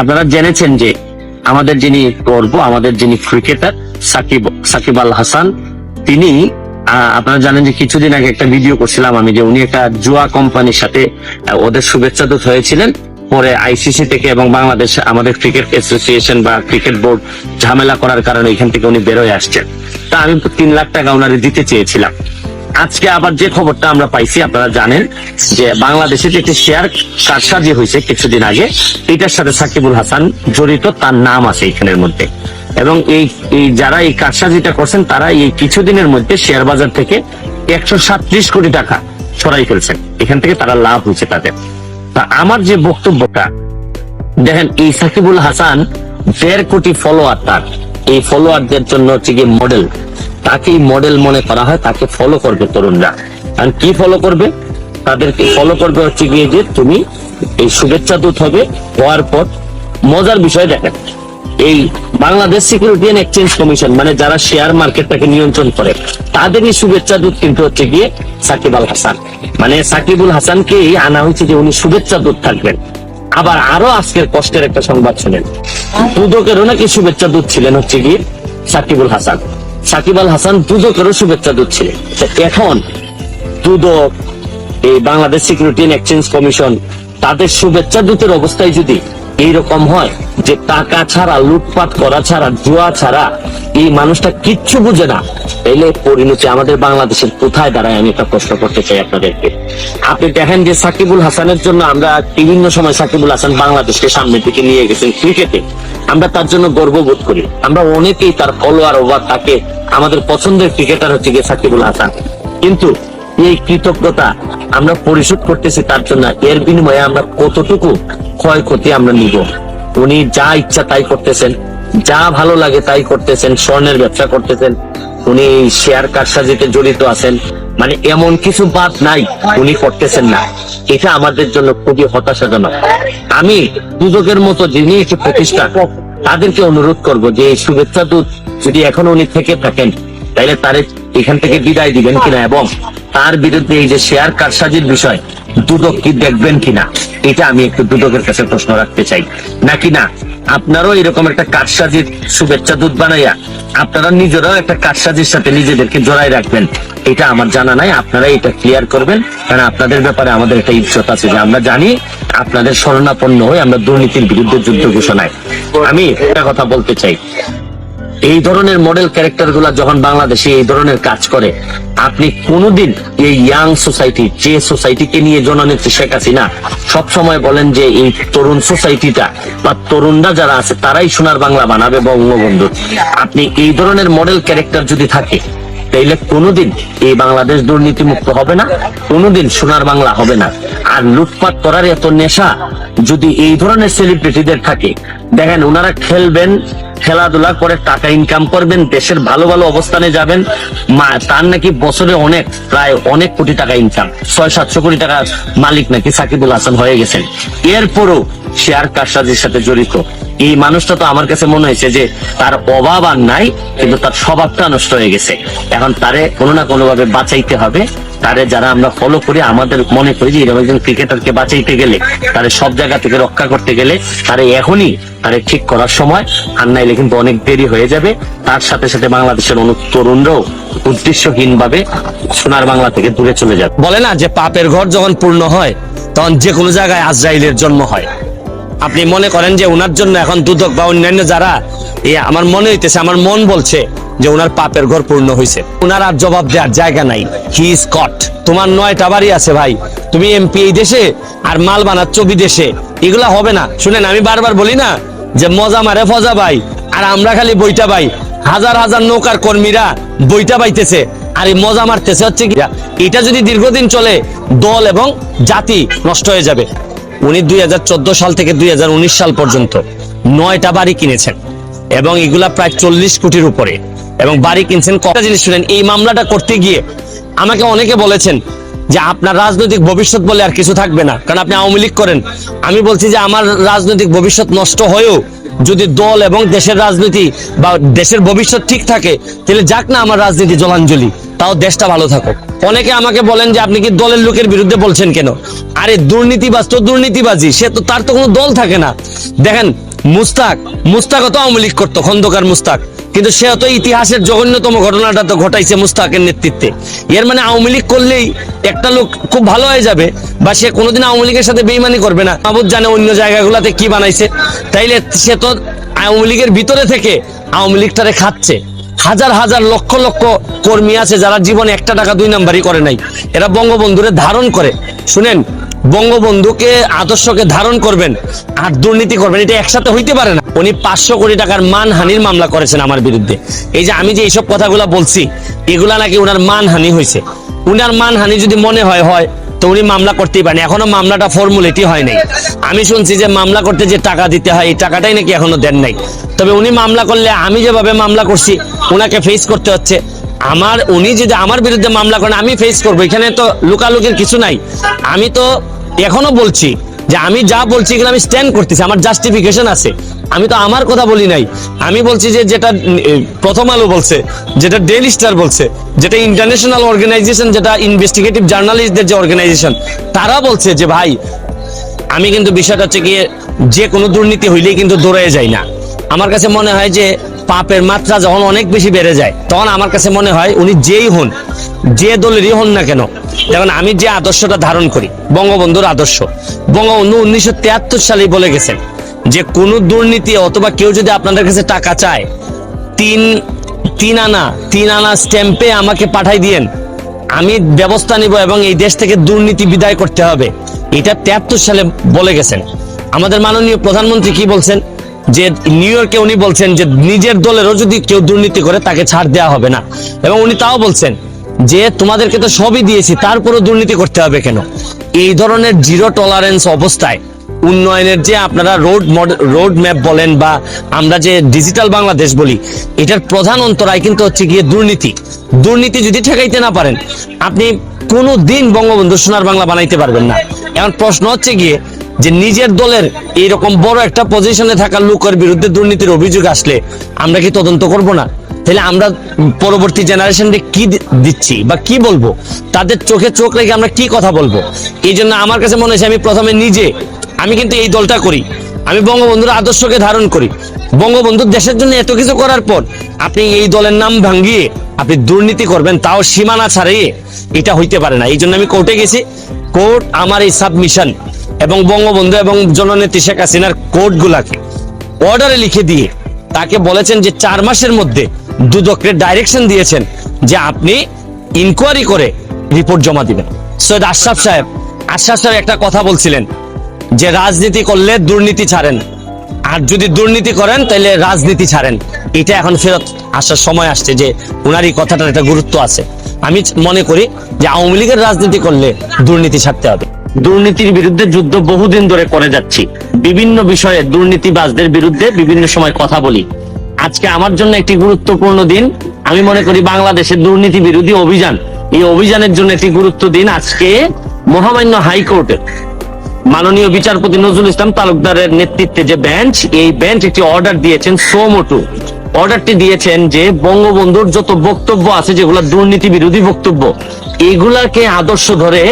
আপনারা জেনেছেন যে আমাদের যিনি গর্ব, আমাদের যিনি ক্রিকেটার, সাকিব সাকিব আল হাসান, তিনি আপনারা জানেন যে কিছুদিন আগে একটা ভিডিও করছিলাম আমি যে উনি একটা জুয়া কোম্পানির সাথে ওদের শুভেচ্ছা দূত হয়েছিলেন। পরে আইসিসি থেকে এবং বাংলাদেশ আমাদের ক্রিকেট অ্যাসোসিয়েশন বা ক্রিকেট বোর্ড ঝামেলা করার কারণে এখান থেকে উনি বেরোয় আসছেন। তা আমি তিন লাখ টাকা ওনারে দিতে চেয়েছিলাম। আজকে আবার যে খবরটা আমরা পাইছি, আপনারা জানেন যে বাংলাদেশে যে একটি শেয়ার কারসাজি হয়েছে কিছুদিন আগে, এটার সাথে সাকিবুল হাসান জড়িত, তার নাম আছে এখানের মধ্যে। এবং এই এই যারা এই কারসাজিটা করছেন, তারা এই কিছুদিনের মধ্যে শেয়ার বাজার থেকে একশো সাতত্রিশ কোটি টাকা ছড়াই ফেলছেন। এখান থেকে তারা লাভ হয়েছে তাদের। তা আমার যে বক্তব্যটা, দেখেন, এই সাকিবুল হাসান দেড় কোটি ফলোয়ার তার। এই ফলোয়ারদের জন্য হচ্ছে গিয়ে মডেল তাকেই মডেল মনে করা হয়, তাকে ফলো করবে তরুণরা। আর কি ফলো করবে? তাদেরকে ফলো করবে হচ্ছে গিয়ে যে তুমি এই শুভেচ্ছা দূত হবে, হওয়ার পর মজার বিষয় দেখেন, এই Bangladesh security and exchange commission মানে যারা শেয়ার মার্কেটটাকে নিয়ন্ত্রণ করে, তাদেরই শুভেচ্ছা দূত কিন্তু হচ্ছে গিয়ে সাকিব আল হাসান। মানে সাকিবুল হাসানকেই আনা হয়েছে যে উনি শুভেচ্ছা দূত থাকবেন। আবার আরও আজকের কষ্টের একটা সংবাদ শুনেন। দুদকেরও নাকি শুভেচ্ছা দূত ছিলেন হচ্ছে গিয়ে সাকিবুল হাসান। সাকিব আল হাসান দুদকেরও শুভেচ্ছা দূত ছিলেন এখন দুদক, এই Bangladesh security and exchange commission তাদের শুভেচ্ছা দূতের অবস্থায় যদি এইরকম হয় যে টাকা ছাড়া, লুটপাট করা ছাড়া, জুয়া ছাড়া এই মানুষটা কিচ্ছু বুঝে না, তাইলে পরিণতি আমাদের বাংলাদেশের কোথায় দাঁড়ায়? আমি একটা প্রশ্ন করতে চাই আপনাদেরকে। আপনি দেখেন যে সাকিবুল হাসানের জন্য আমরা বিভিন্ন সময় সাকিবুল হাসান বাংলাদেশকে সামনের দিকে নিয়ে গেছেন ক্রিকেটে আমরা তার জন্য গর্ববোধ করি। আমরা অনেকেই তার ফলোয়ার ওভার তাকে আমাদের পছন্দের ক্রিকেটার হচ্ছে গিয়ে সাকিবুল হাসান। কিন্তু এই কৃতজ্ঞতা আমরা পরিশোধ করতেছি তার জন্য, এর বিনিময়ে আমরা কতটুকু ক্ষয়ক্ষতি আমরা নিব? উনি যা ইচ্ছা তাই করতেছেন, যা ভালো লাগে তাই করতেছেন, স্বর্ণের ব্যবসা করতেছেন, উনি শেয়ার কারসাজিতে জড়িত আছেন মানে এমন কিছু বাদ নাই উনি করতেছেন না। এটা আমাদের জন্য খুবই হতাশাজনক। আমি দুদকের মতো যিনি একটি প্রতিষ্ঠান তাদেরকে অনুরোধ করব যে শুভেচ্ছা দূত যদি এখন উনি থেকে থাকেন তাহলে তার এখান থেকে বিদায় দিবেন কিনা এবং তার বিরুদ্ধে এই যে শেয়ার কারসাজির বিষয়, দুদক কি দেখবেন কিনা? এটা আমি একটু দুদকের কাছে প্রশ্ন রাখতে চাই। নাকি না? আপনারও এরকম একটা কাঠসাজির শুভেচ্ছা দূত বানাইয়া আপনারা নিজেরাও একটা কাঠসাজির সাথে নিজেদেরকে জড়াই রাখবেন। এটা আমার জানা নাই, আপনারা এটা ক্লিয়ার করবেন। কারণ আপনাদের ব্যাপারে আমাদের একটা ইজ্জত আছে যে আমরা জানি আপনাদের শরণাপন্ন হয়ে আমরা দুর্নীতির বিরুদ্ধে যুদ্ধ ঘোষণায়। আমি একটা কথা বলতে চাই। এই ধরনের মডেল ক্যারেক্টারগুলা যখন বাংলাদেশে এই ধরনের কাজ করে, আপনি কোনোদিন এই ইয়াং সোসাইটি যে সোসাইটিকে নিয়ে জননেত্রী শেখ হাসিনা সবসময় বলেন যে এই তরুণ সোসাইটিটা বা তরুণরা যারা আছে, তারাই সোনার বাংলা বানাবে বঙ্গবন্ধু। আপনি এই ধরনের মডেল ক্যারেক্টার যদি থাকে, তাইলে কোনোদিন এই বাংলাদেশ দুর্নীতি মুক্ত হবে না, কোনোদিন সোনার বাংলা হবে না। আর লুটপাট করার এত নেশা যদি এই ধরনের সেলিব্রিটিদের থাকে, দেখেন ওনারা খেলবেন খেলাধুলা করে টাকা ইনকাম করবেন, দেশের ভালো ভালো অবস্থানে যাবেন তার নাকি বছরে অনেক, প্রায় অনেক কোটি টাকা ইনকাম ছয়, সাতশো কোটি টাকা মালিক নাকি সাকিবুল হাসান হয়ে গেছেন। এরপরও শেয়ার কারসাজির সাথে জড়িত। এই মানুষটা তো আমার কাছে মনে হয়েছে যে তার অভাব আর নাই, কিন্তু তার স্বভাবটা নষ্ট হয়ে গেছে। এখন তারে কোনো না কোনো ভাবে বাঁচাইতে হবে। তারে যারা আমরা ফলো করি, আমাদের মনে করি যে এরকম একজন ক্রিকেটারকে বাঁচাইতে গেলে, তারে সব জায়গা থেকে রক্ষা করতে গেলে, তারে এখনই তারে ঠিক করার সময়, আর নাইলে কিন্তু অনেক দেরি হয়ে যাবে। তার সাথে সাথে বাংলাদেশের অনেক তরুণরাও উদ্দেশ্যহীন ভাবে সোনার বাংলা থেকে দূরে চলে যাবে। বলে না যে পাপের ঘর যখন পূর্ণ হয়, তখন যে কোনো জায়গায় আজরাইলের জন্ম হয়। আপনি মনে করেন যে ওনার জন্য এখন দুদক বা অন্যান্য যারা আমার মনে হইতেছে, আমার মন বলছে যে ওনার পাপের ঘর পূর্ণ হয়েছে ওনার আর জবাব দেওয়ার জায়গা নাই। হি ইজ কট তোমার নয়টা বাড়ি আছে ভাই। তুমি এমপি এই দেশে আর মাল বানাচ্ছ বিদেশে। এগুলা হবে না। শুনেন, আমি বারবার বলি না যে মজা মারে ফজা ভাই, আর আমরা খালি বইটা ভাই হাজার হাজার নৌকার কর্মীরা বইটা পাইতেছে। আর এই মজা মারতেছে হচ্ছে কি, এটা যদি দীর্ঘদিন চলে, দল এবং জাতি নষ্ট হয়ে যাবে। উনি দুই সাল থেকে দুই সাল পর্যন্ত নয়টা বাড়ি কিনেছেন এবং এগুলা প্রায় চল্লিশ কোটির উপরে। এবং বাড়ি কিনছেন কটা জিনিস শুনেন, এই মামলাটা করতে গিয়ে আমাকে অনেকে বলেছেন যে আপনার রাজনৈতিক ভবিষ্যৎ বলে আর কিছু থাকবে না। কারণ আপনি আওয়ামী লীগ করেন। আমি বলছি যে আমার রাজনৈতিক ভবিষ্যৎ নষ্ট হয়েও যদি দল এবং দেশের রাজনীতি বা দেশের ভবিষ্যৎ ঠিক থাকে, তাহলে যাক না আমার রাজনীতি জলাঞ্জলি, তাও দেশটা ভালো থাকুক। অনেকে আমাকে বলেন যে আপনি কি দলের লোকের বিরুদ্ধে বলছেন কেন? আরে দুর্নীতিবাজ তো দুর্নীতিবাজি সে তো, তার তো কোনো দল থাকে না। দেখেন, মুস্তাক, মুস্তাকও তো আওয়ামী লীগ করতো, খন্দকার মুস্তাক। কিন্তু সে তো ইতিহাসের জঘন্যতম ঘটনাটা তো ঘটাইছে মুস্তাকের নেতৃত্বে। এর মানে আওয়ামী লীগ করলেই একটা লোক খুব ভালো হয়ে যাবে বা সে কোনোদিন আওয়ামী লীগের সাথে বেইমানি করবে না। মাহবুদ জানে অন্য জায়গাগুলোতে কি বানাইছে। তাইলে সে তো আওয়ামী লীগের ভিতরে থেকে আওয়ামী লীগটারে খাচ্ছে। হাজার হাজার লক্ষ লক্ষ কর্মী আছে যারা জীবনে একটা টাকা দুই নাম্বারই করে নাই। এরা বঙ্গবন্ধুরে ধারণ করে। শুনেন বঙ্গবন্ধুকে আদর্শকে ধারণ করবেন আর দুর্নীতি করবেন, এটা একসাথে হইতে পারে না। উনি পাঁচশো কোটি টাকার মানহানির মামলা করেছেন আমার বিরুদ্ধে। এই যে আমি যে এইসব কথাগুলো বলছি, এগুলা নাকি ওনার মানহানি হয়েছে। উনার মানহানি যদি মনে হয় হয়, তো উনি মামলা করতেই পারেন। এখনও মামলাটা ফর্মুলেটি হয় নাই। আমি শুনছি যে মামলা করতে যে টাকা দিতে হয়, এই টাকাটাই নাকি এখনও দেন নাই। তবে উনি মামলা করলে আমি যেভাবে মামলা করছি ওনাকে ফেস করতে হচ্ছে। আমার, উনি যদি আমার বিরুদ্ধে মামলা করেন, আমি ফেস করব। এখানে তো লুকালুকির কিছু নাই। আমি তো এখনও বলছি যে আমি যা বলছি এগুলো আমি স্ট্যান্ড করতেছি, আমার জাস্টিফিকেশন আছে। আমি তো আমার কথা বলি নাই। আমি বলছি যে যেটা প্রথম আলো বলছে, যেটা ডেইলি স্টার বলছে, যেটা ইন্টারন্যাশনাল অর্গানাইজেশন যেটা ইনভেস্টিগেটিভ জার্নালিস্টদের যে অর্গানাইজেশন তারা বলছে যে ভাই, আমি কিন্তু বিষয়টা হচ্ছে গিয়ে যে কোনো দুর্নীতি হইলেই কিন্তু দৌড়ে যাই না। আমার কাছে মনে হয় যে পাপের মাত্রা যখন অনেক বেশি বেড়ে যায়, তখন আমার কাছে মনে হয় উনি যেই হন, যে দলেরই হন না কেন যেমন আমি যে আদর্শটা ধারণ করি, বঙ্গবন্ধুর আদর্শ। বঙ্গবন্ধু উনিশশো তিয়াত্তর সালে বলে গেছেন যে কোনো দুর্নীতি অথবা কেউ যদি আপনাদের কাছে টাকা চায়, তিন তিন আনা তিন আনা স্ট্যাম্পে আমাকে পাঠাই দিয়েন, আমি ব্যবস্থা নিব এবং এই দেশ থেকে দুর্নীতি বিদায় করতে হবে। এটা তেহাত্তর সালে বলে গেছেন। আমাদের মাননীয় প্রধানমন্ত্রী কি বলছেন? যে নিউ ইয়র্কে উনি বলছেন যে নিজের দলেরও যদি কেউ দুর্নীতি করে তাকে ছাড় দেওয়া হবে না। এবং উনি তাও বলছেন যে তোমাদেরকে তো সবই দিয়েছি, তারপরও দুর্নীতি করতে হবে কেন? এই ধরনের জিরো টলারেন্স অবস্থায় উন্নয়নের যে আপনারা রোড রোড ম্যাপ বলেন বা আমরা যে ডিজিটাল বাংলাদেশ বলি, এটার প্রধান অন্তরায় কিন্তু হচ্ছে গিয়ে দুর্নীতি। দুর্নীতি যদি ঠেকাইতে না পারেন, আপনি কোনো দিন বঙ্গবন্ধু সোনার বাংলা বানাইতে পারবেন না। এখন প্রশ্ন হচ্ছে গিয়ে যে নিজের দলের এইরকম বড় একটা পজিশনে থাকা লোকের বিরুদ্ধে দুর্নীতির অভিযোগ আসলে, আমরা কি তদন্ত করব না? তাহলে আমরা পরবর্তী জেনারেশনকে কি দিচ্ছি বা কি বলব? তাদের চোখে চোখ রেখে আমরা কি কথা বলব? এই জন্য আমার কাছে মনে হয়েছে আমি প্রথমে নিজে, আমি কিন্তু এই দলটা করি। আমি বঙ্গবন্ধুর আদর্শকে ধারণ করি। বঙ্গবন্ধু দেশের জন্য এত কিছু করার পর আপনি এই দলের নাম ভাঙ্গিয়ে আপনি দুর্নীতি করবেন, তাও সীমানা ছাড়িয়ে, এটা হইতে পারে না। এই জন্য আমি কোর্টে গেছি। কোর্ট আমার এই সাবমিশন এবং বঙ্গবন্ধু এবং জননেত্রী শেখ হাসিনার কোর্টগুলাকে অর্ডারে লিখে দিয়ে তাকে বলেছেন যে চার মাসের মধ্যে দুদককে ডাইরেকশন দিয়েছেন যে আপনি ইনকোয়ারি করে রিপোর্ট জমা দিবেন। সৈয়দ আশরাফ সাহেব আশরাফ সাহেব একটা কথা বলছিলেন যে রাজনীতি করলে দুর্নীতি ছাড়েন, আর যদি দুর্নীতি করেন তাহলে রাজনীতি ছাড়েন। এটা এখন ফেরত আসার সময় আসছে যে ওনার এই কথাটার একটা গুরুত্ব আছে। আমি মনে করি যে আওয়ামী লীগের রাজনীতি করলে দুর্নীতি ছাড়তে হবে। দুর্নীতির বিরুদ্ধে যুদ্ধ বহুদিন ধরে করে যাচ্ছি। বিভিন্ন বিষয়ে দুর্নীতিবাজদের বিরুদ্ধে বিভিন্ন সময় কথা বলি। আজকে আমার জন্য একটি গুরুত্বপূর্ণ দিন। আমি মনে করি বাংলাদেশের দুর্নীতি বিরোধী অভিযান। এই অভিযানের জন্য একটি গুরুত্ব দিন আজকে মহামান্য হাইকোর্টের। মাননীয় বিচারপতি নজরুল ইসলাম তালুকদারের নেতৃত্বে যে বেঞ্চ, এই বেঞ্চ একটি অর্ডার দিয়েছেন সোমোটু। অর্ডারটি দিয়েছেন যে বঙ্গবন্ধুর যত বক্তব্য আছে, যেগুলো দুর্নীতি বিরোধী বক্তব্য, এগুলাকে আদর্শ ধরে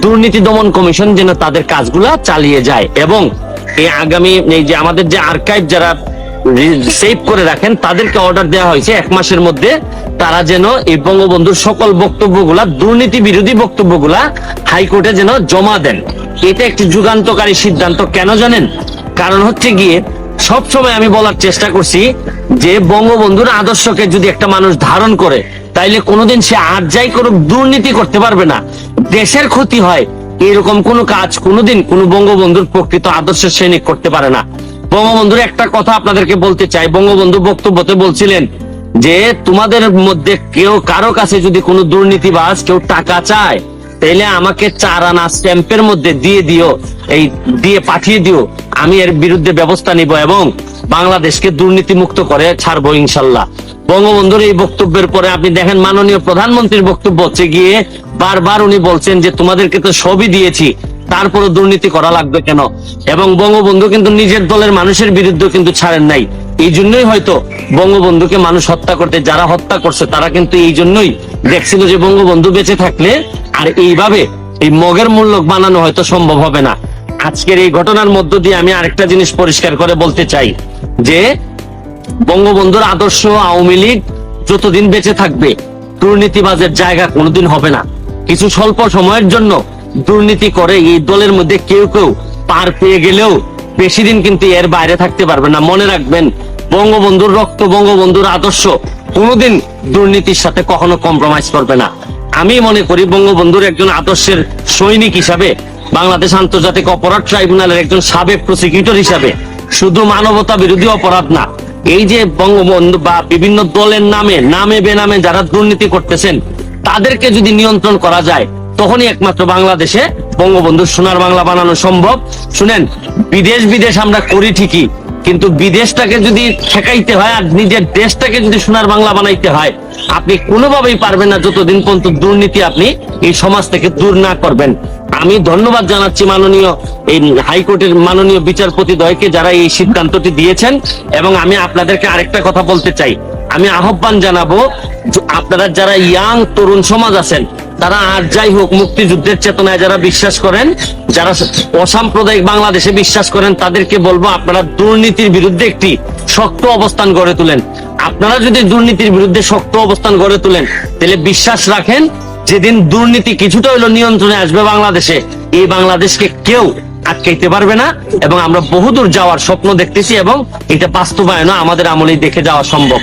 দুর্নীতি দমন কমিশন যেন তাদের কাজগুলা চালিয়ে যায় এবং এই আগামী এই যে আমাদের যে আর্কাইভ যারা সেভ করে রাখেন, তাদেরকে অর্ডার দেওয়া হয়েছে এক মাসের মধ্যে। তারা যেন এই বঙ্গবন্ধুর সকল বক্তব্যগুলা, দুর্নীতি বিরোধী বক্তব্যগুলা হাইকোর্টে যেন জমা দেন। এটা একটি যুগান্তকারী সিদ্ধান্ত, কেন জানেন? কারণ হচ্ছে গিয়ে সব সময় আমি বলার চেষ্টা করছি যে বঙ্গবন্ধুর আদর্শকে যদি একটা মানুষ ধারণ করে, তাইলে কোনোদিন সে আর যাই করুক, দুর্নীতি করতে পারবে না। দেশের ক্ষতি হয়। এরকম কোনো কাজ কোনোদিন কোনো বঙ্গবন্ধুর প্রকৃত আদর্শের সৈনিক করতে পারে না। বঙ্গবন্ধুর একটা কথা আপনাদেরকে বলতে চাই। বঙ্গবন্ধু বক্তব্যতে বলছিলেন যে, তোমাদের মধ্যে কেউ কারও কাছে যদি কোনো দুর্নীতিবাজ কেউ টাকা চায় তাহলে আমাকে চার আনা স্ট্যাম্পের মধ্যে দিয়ে দিও, এই, দিয়ে পাঠিয়ে দিও। আমি এর বিরুদ্ধে ব্যবস্থা নিব এবং বাংলাদেশকে দুর্নীতি মুক্ত করে ছাড়বো ইনশাল্লাহ। বঙ্গবন্ধুর এই বক্তব্যের পরে আপনি দেখেন মাননীয় প্রধানমন্ত্রীর বক্তব্য হচ্ছে গিয়ে বারবার উনি বলছেন যে তোমাদেরকে তো সবই দিয়েছি তারপরে দুর্নীতি করা লাগবে কেন? এবং বঙ্গবন্ধু কিন্তু নিজের দলের মানুষের বিরুদ্ধে কিন্তু ছাড়েন নাই। এই জন্যই হয়তো বঙ্গবন্ধুকে মানুষ হত্যা করতে, যারা হত্যা করছে তারা কিন্তু এই জন্যই দেখছিল যে বঙ্গবন্ধু বেঁচে থাকলে আর এইভাবে এই মগের মূল্য বানানো হয়তো সম্ভব হবে না। আজকের এই ঘটনার মধ্য দিয়ে আমি আরেকটা জিনিস পরিষ্কার করে বলতে চাই, যে বঙ্গবন্ধুর আদর্শ আওয়ামী লীগ যতদিন বেঁচে থাকবে, দুর্নীতিবাজের জায়গা কোনোদিন হবে না। কিছু স্বল্প সময়ের জন্য দুর্নীতি করে এই দলের মধ্যে কেউ কেউ পার পেয়ে গেলেও বেশি দিন কিন্তু এর বাইরে থাকতে পারবে না। মনে রাখবেন, বঙ্গবন্ধুর রক্ত, বঙ্গবন্ধুর আদর্শ কোনোদিন দুর্নীতির সাথে কখনো কম্প্রোমাইজ করবে না। আমি মনে করি বঙ্গবন্ধুর একজন আদর্শের সৈনিক হিসাবে বাংলাদেশ আন্তর্জাতিক অপরাধ ট্রাইব্যুনালের একজন সাবেক প্রসিকিউটর হিসাবে শুধু মানবতা বিরোধী অপরাধ না, এই যে বঙ্গবন্ধু বা বিভিন্ন দলের নামে নামে বেনামে যারা দুর্নীতি করতেছেন, তাদেরকে যদি নিয়ন্ত্রণ করা যায়, তখনই একমাত্র বাংলাদেশে বঙ্গবন্ধু সোনার বাংলা বানানো সম্ভব। শুনেন, বিদেশ বিদেশ আমরা করি ঠিকই কিন্তু বিদেশটাকে যদি ঠেকাইতে হয় আর নিজের দেশটাকে যদি সোনার বাংলা বানাইতে হয়, আপনি কোনোভাবেই পারবেন না যতদিন পর্যন্ত দুর্নীতি আপনি এই সমাজ থেকে দূর না করবেন। আমি ধন্যবাদ জানাচ্ছি মাননীয় এই হাইকোর্টের মাননীয় বিচারপতি দয়কে যারা এই সিদ্ধান্তটি দিয়েছেন এবং আমি আপনাদেরকে আরেকটা কথা বলতে চাই। আমি আহ্বান জানাব আপনারা যারা ইয়াং তরুণ সমাজ আছেন, তারা আর যাই হোক মুক্তিযুদ্ধের চেতনায় যারা বিশ্বাস করেন, যারা অসাম্প্রদায়িক বাংলাদেশে বিশ্বাস করেন, তাদেরকে বলব আপনারা দুর্নীতির বিরুদ্ধে একটি শক্ত অবস্থান গড়ে তুলেন। আপনারা যদি দুর্নীতির বিরুদ্ধে শক্ত অবস্থান গড়ে তুলেন, তাহলে বিশ্বাস রাখেন, যেদিন দুর্নীতি কিছুটা হইল নিয়ন্ত্রণে আসবে বাংলাদেশে, এই বাংলাদেশকে কেউ আটকাইতে পারবে না, এবং আমরা বহুদূর যাওয়ার স্বপ্ন দেখতেছি এবং এটা বাস্তবায়নও আমাদের আমলেই দেখে যাওয়া সম্ভব।